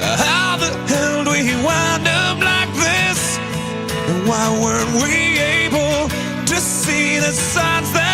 How the hell do we wind up like this? And why weren't we able to see the signs that?